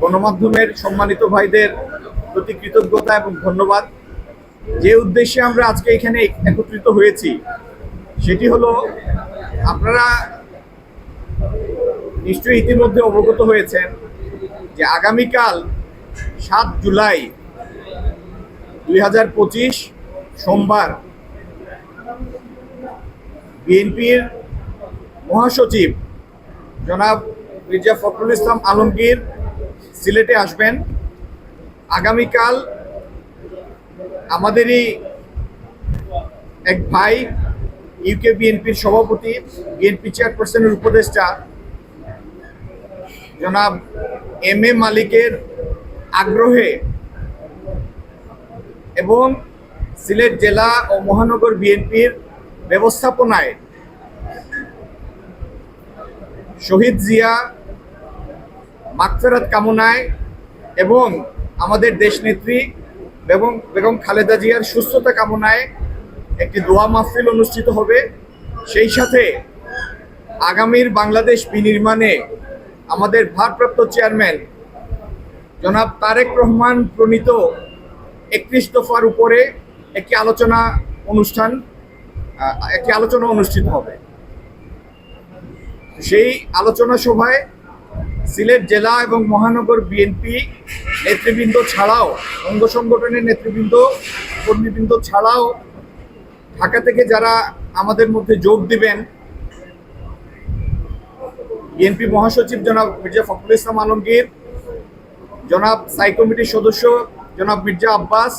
গণমাধ্যমের সম্মানিত ভাইদের প্রতি কৃতজ্ঞতা এবং ধন্যবাদ। যে উদ্দেশ্যে আমরা আজকে এখানে একত্রিত হয়েছি, সেটি হলো, আপনারা নিশ্চয়ই ইতিমধ্যে অবগত হয়েছেন যে আগামীকাল সাত জুলাই দুই হাজার পঁচিশ সোমবার বিএনপির মহাসচিব জনাব মির্জা ফখরুল ইসলাম আলমগীর সিলেটে আসবেন। আগামীকাল আমাদেরই এক ভাই ইউকে বিএনপির সভাপতি বিএনপি চেয়ারপারসনের উপদেষ্টা, জনাব এম এ মালিকের আগ্রহে এবং সিলেট জেলা ও মহানগর বিএনপির ব্যবস্থাপনায় শহীদ জিয়া মাগফেরাত কামনায় এবং আমাদের দেশনেত্রী বেগম বেগম খালেদা জিয়ার সুস্থতা কামনায় একটি দোয়া মাহফিল অনুষ্ঠিত হবে। সেই সাথে আগামীর বাংলাদেশ বিনির্মাণে আমাদের ভারপ্রাপ্ত চেয়ারম্যান জনাব তারেক রহমান প্রণীত একত্রিশ দফার উপরে একটি আলোচনা অনুষ্ঠান একটি আলোচনা অনুষ্ঠিত হবে। সেই আলোচনা সভায় সিলেট জেলা এবং মহানগর বিএনপি নেতৃবৃন্দ ছাড়াও, অঙ্গ সংগঠনের নেতৃবৃন্দ, কর্মীবৃন্দ ছাড়াও ঢাকা থেকে যারা আমাদের মধ্যে যোগ দিবেন, বিএনপি মহাসচিব জনাব মির্জা ফখরুল ইসলাম আলমগীর, জনাব সাই কমিটির সদস্য জনাব মির্জা আব্বাস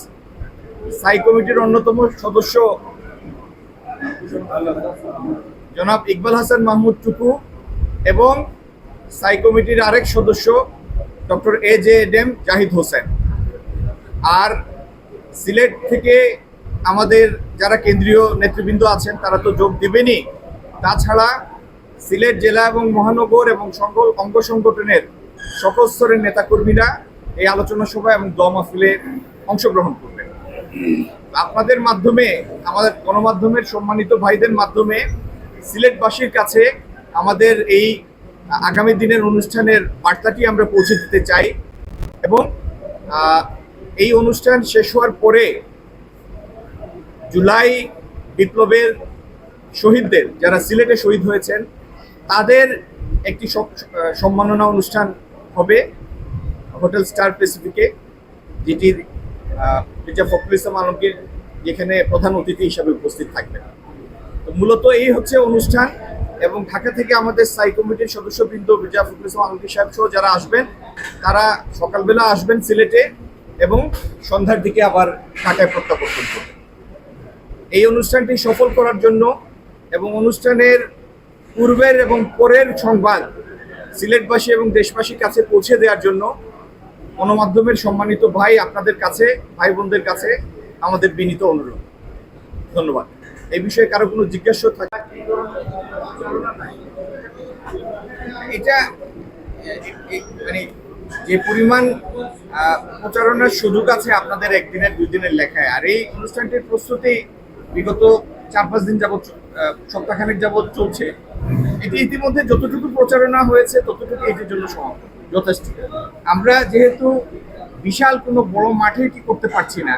সাই কমিটির অন্যতম সদস্য জনাব ইকবাল হাসান মাহমুদ টুকু এবং সাই কমিটির আরেক সদস্য, ডক্টর এ জে এডেম জাহিদ হোসেন। আর সিলেট থেকে আমাদের যারা কেন্দ্রীয় নেতৃবৃন্দ আছেন, তারা তো যোগ দিবেনই। তাছাড়া সিলেট জেলা এবং মহানগর এবং সকল অঙ্গ সংগঠনের সকল স্তরের নেতাকর্মীরা এই আলোচনা সভা এবং দোয়া মাহফিলে অংশগ্রহণ করবেন। আপনাদের মাধ্যমে, আমাদের গণমাধ্যমের সম্মানিত ভাইদের মাধ্যমে সিলেটবাসীর কাছে আমাদের এই আগামী দিনের অনুষ্ঠানের বার্তাটি আমরা পৌঁছে দিতে চাই এবং এই অনুষ্ঠান শেষ হওয়ার পরে জুলাই বিপ্লবের শহীদদের যারা সিলেটে শহীদ হয়েছেন, তাদের একটি সম্মাননা অনুষ্ঠান হবে হোটেল স্টার প্যাসিফিকে, যেটির মির্জা ফখরুল ইসলাম আলমগীর যেখানে প্রধান অতিথি হিসাবে উপস্থিত থাকবেন। তো মূলত এই হচ্ছে অনুষ্ঠান। এবং ঢাকা থেকে আমাদের স্থায়ী কমিটির সদস্যবৃন্দ মির্জা ফখরুল ইসলাম আলমগীর সাহেব সহ যারা আসবেন, তারা সকালবেলা আসবেন সিলেটে এবং সন্ধ্যার দিকে আবার ঢাকায় প্রত্যাবর্তন করবেন। এই অনুষ্ঠানটি সফল করার জন্য এবং অনুষ্ঠানের পূর্বের এবং পরের সংবাদ সিলেটবাসী এবং দেশবাসীর কাছে পৌঁছে দেওয়ার জন্য গণমাধ্যমের সম্মানিত ভাই আপনাদের কাছে, ভাই বোনদের কাছে আমাদের বিনীত অনুরোধ। ধন্যবাদ। এই বিষয়ে কারও কোনো জিজ্ঞাসা থাকে এটা মানে যে পরিমাণ প্রচারণার সুযোগ আছে আপনাদের একদিনের দুই দিনের লেখায়, আর এই অনুষ্ঠানটির প্রস্তুতি বিগত চার পাঁচ দিন যাবৎ সপ্তাহখানেক যাবৎ চলছে। এটি ইতিমধ্যে যতটুকু প্রচারণা হয়েছে, ততটুকু এটির জন্য সমাপ্ত যথেষ্ট। আমরা যেহেতু বিশাল কোনো বড় মাঠে কি করতে পারছি না,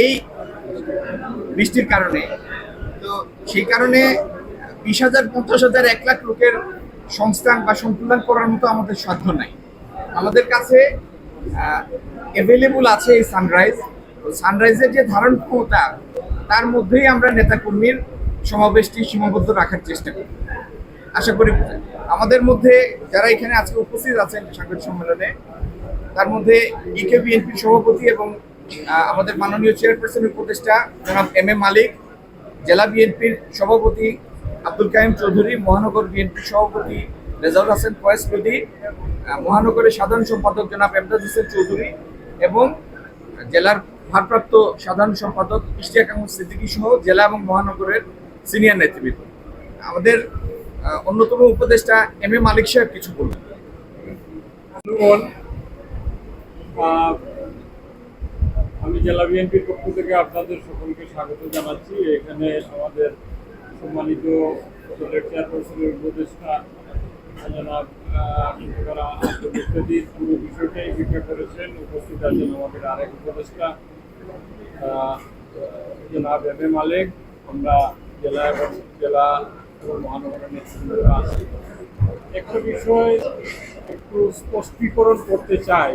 এই বৃষ্টির কারণে, তো সেই কারণে বিশ হাজার, পঞ্চাশ হাজার, এক লাখ লোকের সংস্থান বা সন্তুলন করার মতো আমাদের সাধ্য নাই। আমাদের কাছে অ্যাভেলেবল আছে এই সানরাইজ সানরাইজের যে ধারণ ক্ষমতা, তার মধ্যেই আমরা নেতাকর্মীর সমাবেশটি সীমাবদ্ধ রাখার চেষ্টা করি। আশা করি আমাদের মধ্যে যারা এখানে আজকে উপস্থিত আছেন সাংবাদিক সম্মেলনে, তার মধ্যে ইকে বিএনপির সভাপতি এবং আমাদের মাননীয় চেয়ারপারসন উপদেষ্টা জনাব এম এ মালিক, জেলা বিএনপির সভাপতি আব্দুল কাইম চৌধুরী, মহানগর বিএনপির সভাপতি রেজাউল হাসান ফয়েজ মহানগরের সাধারণ সম্পাদক জনাব এমদাদ হোসেন চৌধুরী এবং জেলার ভারপ্রাপ্ত সাধারণ সম্পাদক ইশতিয়াক আহমদ সিদ্দিকী সহ জেলা এবং মহানগরের সিনিয়র নেতৃবৃন্দ। আমাদের অন্যতম উপদেষ্টা এম এ মালিক সাহেব কিছু বলবেন আমি জেলা বিএনপির পক্ষ থেকে আপনাদের সকলকে স্বাগত জানাচ্ছি। এখানে আমাদের সম্মানিত চেয়ারপারসনের উপদেষ্টা জনাব আহ, ইন্তেকার আব্দুল মুক্তাদির পুরো বিষয়টি উপস্থিত আছেন আমাদের আরেক উপদেষ্টা জনাব এম এ মালিক। আমরা জেলা এবং জেলা এবং মহানগরের নেতৃত্বে আছি। একটা বিষয় একটু স্পষ্টীকরণ করতে চাই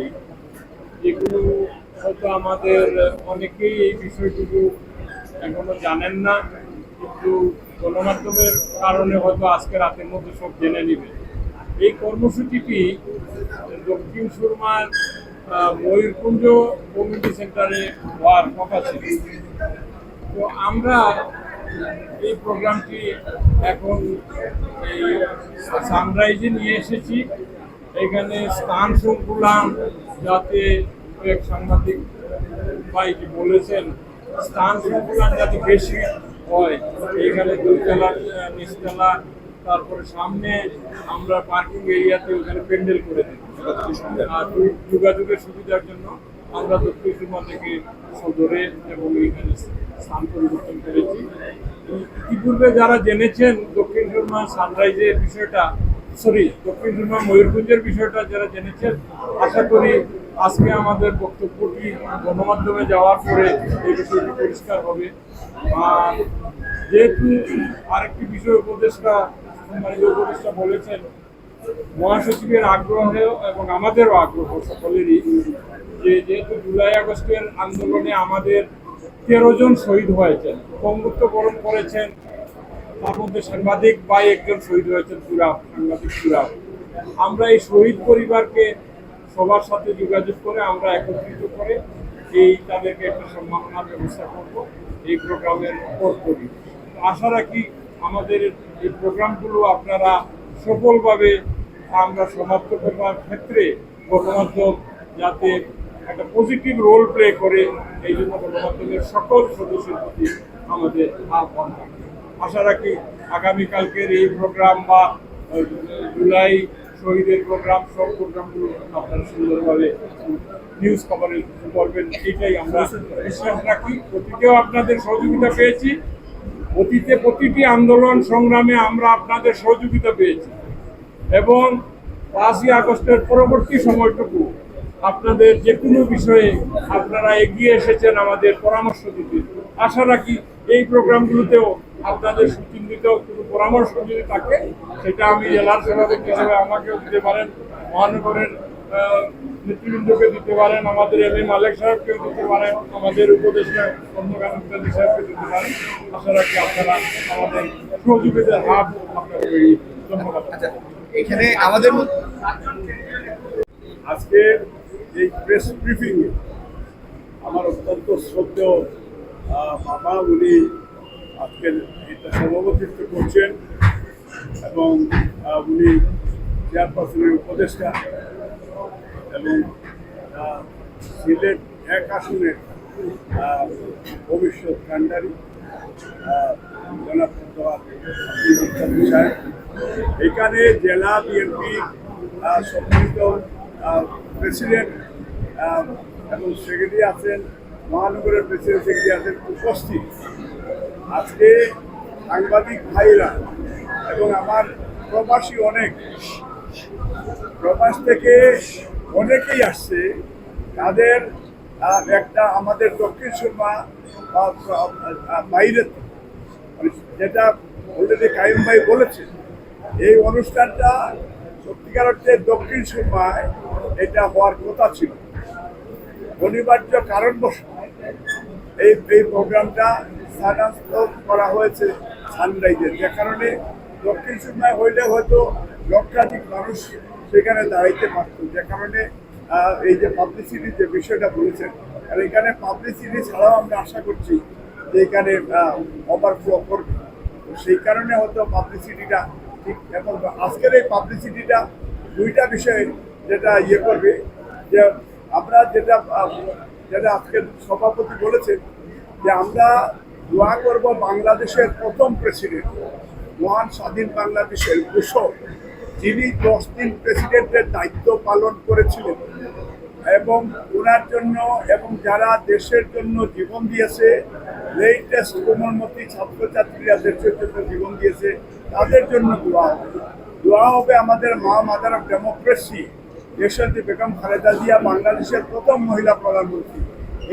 যেগুলো হয়তো আমাদের অনেকেই এই বিষয়গুলো এখনও জানেন না। কিন্তু গণমাধ্যমের কারণে হয়তো আজকে রাতের মধ্যে সব জেনে নিবে। এই কর্মসূচিটি দক্ষিণ সুরমার ময়ূরকুঞ্জ কমিউনিটি সেন্টারে হওয়ার কথা ছিল। তো আমরা এই প্রোগ্রামটি এখন এই সানরাইজে নিয়ে এসেছি। এখানে স্থান সংকুলান যাতে এক সাংবাদিক ভাই বলেছেন, স্থান সংকুলান যাতে বেশি হয়। এখানে দুইতলা নিচতলা, তারপরে সামনে আমরা পার্কিং এরিয়াতে ওখানে প্যান্ডেল করে দিই। আর যোগাযোগের সুবিধার জন্য আমরা দক্ষিণ সীমা থেকে সদরে এবং এইখানে স্থান পরিবর্তন করেছি। ইতিপূর্বে যারা জেনেছেন দক্ষিণ সুরমা সানরাইজের বিষয়টা সরি দক্ষিণ সুরমা ময়ূরভঞ্জের বিষয়টা যারা জেনেছেন, আশা করি আজকে আমাদের বক্তব্যটি গণমাধ্যমে যাওয়ার পরে এই বিষয়টি পরিষ্কার হবে। আর যেহেতু আরেকটি বিষয় উপদেষ্টা, সম্মানিত উপদেষ্টা বলেছেন, মহাসচিবের আগ্রহ এবং আমাদেরও আগ্রহ সকলেরই যে যেহেতু জুলাই আগস্টের আন্দোলনে আমাদের তেরো জন শহীদ হয়েছেন বরণ করেছেন, তার মধ্যে সাংবাদিক ভাই একজন শহীদ হয়েছেন, সুরাব, সাংবাদিক সুরাব। আমরা এই শহীদ পরিবারকে সবার সাথে যোগাযোগ করে আমরা একত্রিত করে এই তাদেরকে একটা সম্মাননার ব্যবস্থা করব, এই প্রোগ্রামের পর করি। আশা রাখি আমাদের এই প্রোগ্রামগুলো আপনারা সফলভাবে আমরা সমাপ্ত করবার ক্ষেত্রে গণমাধ্যম যাতে একটা পজিটিভ রোল প্লে করে, এই জন্য গণমাধ্যমের সকল সদস্যের প্রতি আমাদের আহ্বান থাকবে আশা রাখি আগামীকালকের এই প্রোগ্রাম বা জুলাই শহীদের প্রোগ্রাম সব প্রোগ্রামগুলো আপনারা সুন্দরভাবে নিউজ কভারেজ করবেন এটাই আমরা বিশ্বাস রাখি। অতীতেও আপনাদের সহযোগিতা পেয়েছি। অতীতে প্রতিটি আন্দোলন সংগ্রামে আমরা আপনাদের সহযোগিতা পেয়েছি। এবং পাঁচই আগস্টের পরবর্তী সময়টুকু আপনাদের যে কোনো বিষয়ে আপনারা এগিয়ে এসেছেন আমাদের পরামর্শ দিতে। আশা রাখি এই প্রোগ্রামগুলোতেও আপনাদের সুচিন্তিত পরামর্শ যদি থাকে সেটা আমি জেলার সভাপতি হিসেবে আমাকেও দিতে পারেন মহানগরের নেতৃবৃন্দকে দিতে পারেন আমাদের এম এ মালিক সাহেবকেও দিতে পারেন আমাদের উপদেষ্টা ইত্যাদি সাহেবকে দিতে পারেন। আশা রাখি আপনারা আমাদের সহযোগিতার আপনাদের ধন্যবাদ আচ্ছা এখানে আমাদের আজকে এই প্রেস ব্রিফিং আমার অত্যন্ত শ্রদ্ধেয় মামা উনি আজকের এটা সভাপতিত্ব করছেন এবং উনি চেয়ারপারসনের উপদেষ্টা এবং সিলেট এক আসনের ভবিষ্যৎ কান্ডারি এখানে জেলা বিএনপি সম্মিলিত প্রেসিডেন্ট এবং সেক্রেটারি আছেন, মহানগরের প্রেসিডেন্ট, সেক্রেটারি আছেন, উপস্থিত। আজকে সাংবাদিক ভাইরা এবং আমার প্রবাসী অনেক, প্রবাস থেকে অনেকেই আসছে, তাদের একটা আমাদের দক্ষিণ সুরমা বাইরে মানে যেটা অলরেডি কাইম ভাই বলেছে, এই অনুষ্ঠানটা সত্যিকার অর্থে দক্ষিণ সুরমায় এটা হওয়ার কথা ছিল। অনিবার্য কারণবশত এই এই প্রোগ্রামটা স্থানান্তর করা হয়েছে সানরাইজের। যে কারণে দক্ষিণ সুরমায় হইলে হয়তো লক্ষাধিক মানুষ সেখানে দাঁড়াইতে পারত। যে কারণে এই যে পাবলিসিটির যে বিষয়টা বলেছেন, আর এখানে পাবলিসিটি ছাড়াও আমরা আশা করছি যে এখানে ওভারফ্লো করবে। সেই কারণে হয়তো পাবলিসিটিটা ঠিক, এবং আজকের এই পাবলিসিটিটা দুইটা বিষয়ে যেটা ইয়ে করবে, যে আমরা যেটা যেটা আজকের সভাপতি বলেছেন, যে আমরা দোয়া করব বাংলাদেশের প্রথম প্রেসিডেন্ট মহান স্বাধীন বাংলাদেশের কৃষক যিনি দশ দিন প্রেসিডেন্টের দায়িত্ব পালন করেছিলেন এবং ওনার জন্য এবং যারা দেশের জন্য জীবন দিয়েছে লেটেস্ট কোমলমতি ছাত্রছাত্রীরা দেশের জন্য জীবন দিয়েছে, তাদের জন্য দোয়া হবে। দোয়া হবে আমাদের মা মাদার অফ ডেমোক্রেসি দেশনেত্রী বেগম খালেদা জিয়া, বাংলাদেশের প্রথম মহিলা প্রধানমন্ত্রী।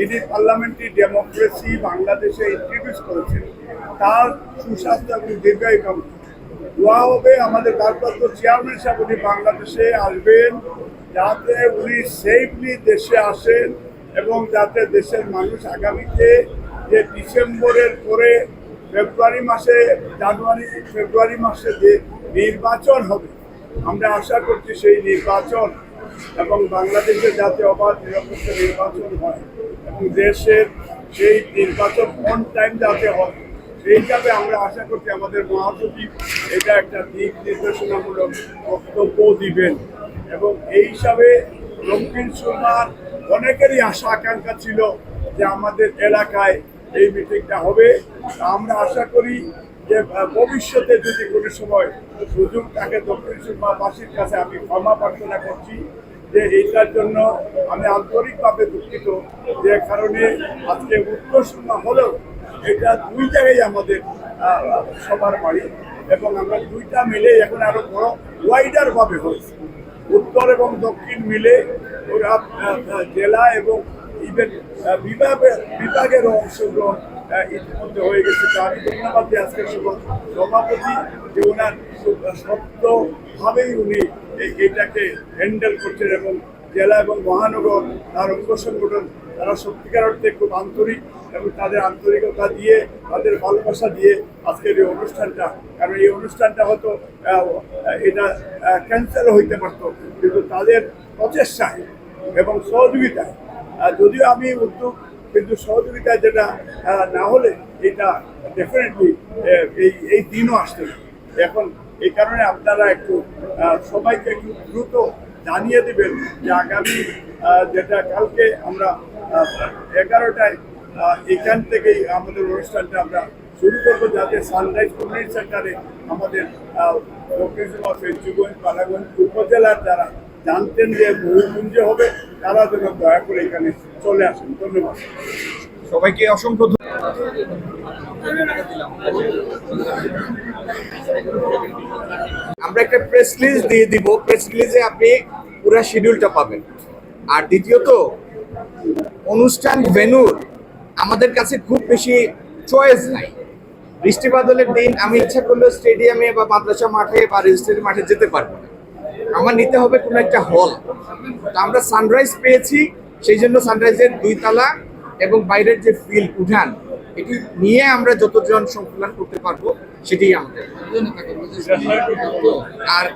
ইনি পার্লামেন্টারি ডেমোক্রেসি বাংলাদেশে ইন্ট্রোডিউস করেছেন, তার সুস্বাস্থ্য এবং দীর্ঘায়ু কামনা দোয়া হবে আমাদের ভারপ্রাপ্ত চেয়ারম্যান সাহেব, উনি বাংলাদেশে আসবেন, যাতে উনি সেফলি দেশে আসেন এবং যাতে দেশের মানুষ আগামীতে যে ডিসেম্বরের পরে ফেব্রুয়ারি মাসে, জানুয়ারি, ফেব্রুয়ারি মাসে যে নির্বাচন হবে, আমরা আশা করছি সেই নির্বাচন এবং বাংলাদেশে যাতে অবাধ নিরপেক্ষ নির্বাচন হয় এবং দেশের সেই নির্বাচন অন টাইম যাতে হয়, সেই হিসাবে আমরা আশা করছি আমাদের মহাসচিব এটা একটা দিক নির্দেশনামূলক বক্তব্য দিবেন। এবং এই হিসাবে দক্ষিণ সুরমার অনেকেরই আশা আকাঙ্ক্ষা ছিল যে আমাদের এলাকায় এই মিটিংটা হবে। আমরা আশা করি যে ভবিষ্যতে যদি কোনো সময় সুযোগ থাকে দক্ষিণ সুরমাবাসীর কাছে আমি ক্ষমা প্রার্থনা করছি যে এইটার জন্য আমি আন্তরিকভাবে দুঃখিত যে কারণে আজকে উত্তর সুরমা হলেও এটা দুই জায়গায় আমাদের সবার বাড়ি এবং আমরা দুইটা মিলে এখন আরও বড় ওয়াইডার ভাবে হয়েছে। উত্তর এবং দক্ষিণ মিলে ওরা জেলা এবং ইভেন বিভাগের বিভাগেরও অংশগ্রহণ ইতিমধ্যে হয়ে গেছে। তো আমি ধন্যবাদ দিই আজকের সভা- সভাপতি, যে ওনার সত্যভাবেই উনি এইটাকে হ্যান্ডেল করছেন এবং জেলা এবং মহানগর তার অঙ্গ সংগঠন, তারা সত্যিকার অর্থে খুব আন্তরিক এবং তাদের আন্তরিকতা দিয়ে, তাদের ভালোবাসা দিয়ে আজকের এই অনুষ্ঠানটা, কারণ এই অনুষ্ঠানটা হয়তো এটা ক্যান্সেল হইতে পারতো, কিন্তু তাদের প্রচেষ্টায় এবং সহযোগিতায় যদিও আমি উদ্যোগ কিন্তু সহযোগিতায় যেটা না হলে এটা ডেফিনেটলি এই এই দিনও আসতে। এখন এই কারণে আপনারা একটু সবাইকে একটু দ্রুত জানিয়ে দেবেন যে আগামী যেটা কালকে আমরা এগারোটায় এখান থেকেই আমাদের অনুষ্ঠানটা আমরা শুরু করব যাতে সানরাইজ কমিউনিটি সেন্টারে আমাদের সুরমা ফেঞ্চুগঞ্জ পালাগঞ্জ উপজেলার যারা জানতেন যে বহুকুঞ্জে হবে তারা যেন দয়া করে এখানে চলে আসেন। ধন্যবাদ। সবাইকে অসংখ্য আমরা একটা প্রেস রিলিজ দিয়ে দিব। প্রেস রিলিজে আপনি পুরো শিডিউলটা পাবেন। আর দ্বিতীয়ত অনুষ্ঠান ভেনুর আমাদের কাছে খুব বেশি চয়েস নাই। বৃষ্টি বাদলের দিন আমি ইচ্ছা করলেও স্টেডিয়ামে বা মাদ্রাসা মাঠে বা রেজিস্ট্রি মাঠে যেতে পারব না। আমার নিতে হবে কোনো একটা হল তো আমরা সানরাইজ পেয়েছি, সেই জন্য সানরাইজের দুই তালা এবং বাইরের যে ফিল উঠান, এটি নিয়ে আমরা যতজন সংকুলন করতে পারব, সেটাই আমাদের। আর